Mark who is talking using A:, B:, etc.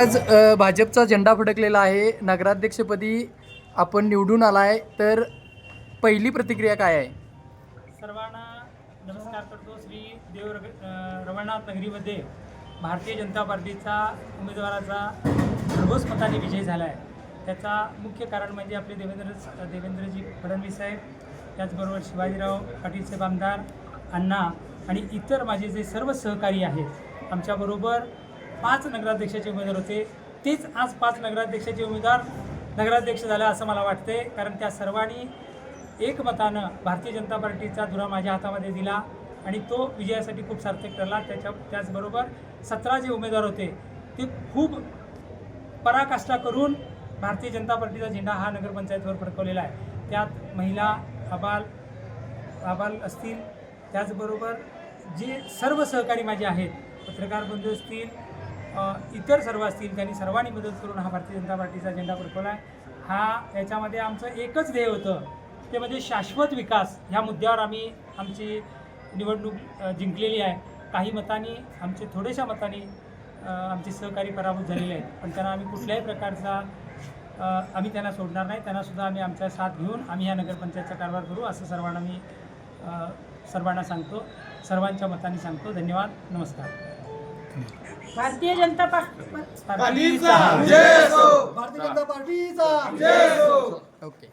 A: आज भाजपचा झेंडा फडकलेला आहे. नगराध्यक्षपदी आपण निवडून आलाय. तर पहिली प्रतिक्रिया काय आहे?
B: सर्वांना नमस्कार करतो. श्री देव रग- रवळनाथ नगरीमध्ये भारतीय जनता पार्टीचा उमेदवाराचा भरघोस मताने विजय झाला आहे त्याचा मुख्य कारण म्हणजे आपले देवेंद्र देवेंद्रजी फडणवीस साहेब त्याचबरोबर शिवाजीराव पाटील साहेब आमदार अण्णा आणि इतर माझे जे सर्व सहकारी आहेत आमच्याबरोबर पाच नगराध्यक्षाचे उमेदवार होते. तेच आज पाच नगराध्यक्षाचे उमेदवार नगराध्यक्ष झाले असं मला वाटते कारण त्या सर्वांनी एकमतानं भारतीय जनता पार्टीचा धुरा माझ्या हातामध्ये दिला आणि तो विजयासाठी खूप सार्थक ठरला. त्याच्या त्याचबरोबर सतरा जे उमेदवार होते ते खूप पराकाष्ठा करून भारतीय जनता पार्टीचा झेंडा हा नगरपंचायतीवर फडकवलेला आहे. त्यात महिला आबाल आबाल असतील. त्याचबरोबर जे सर्व सहकारी माझे आहेत पत्रकार बंधू असतील इतर सर्व असतील त्यांनी सर्वांनी मदत करून हा भारतीय जनता पार्टीचा झेंडा फडकवला आहे हा याच्यामध्ये आमचं एकच ध्येय होतं ते म्हणजे शाश्वत विकास. ह्या मुद्द्यावर आम्ही आमची निवडणूक जिंकलेली आहे. काही मतांनी आमचे थोड्याशा मतांनी आमचे सहकारी पराभूत झालेले आहेत. पण त्यांना आम्ही कुठल्याही प्रकारचा आम्ही त्यांना सोडणार नाही. त्यांनासुद्धा आम्ही आमचा साथ घेऊन आम्ही ह्या नगरपंचायतचा कारभार करू असं सर्वांना मी सर्वांना सांगतो. सर्वांच्या मताने सांगतो. धन्यवाद. नमस्कार.
C: भारतीय जनता पार्टी
B: पार्टीचा.
A: ओके.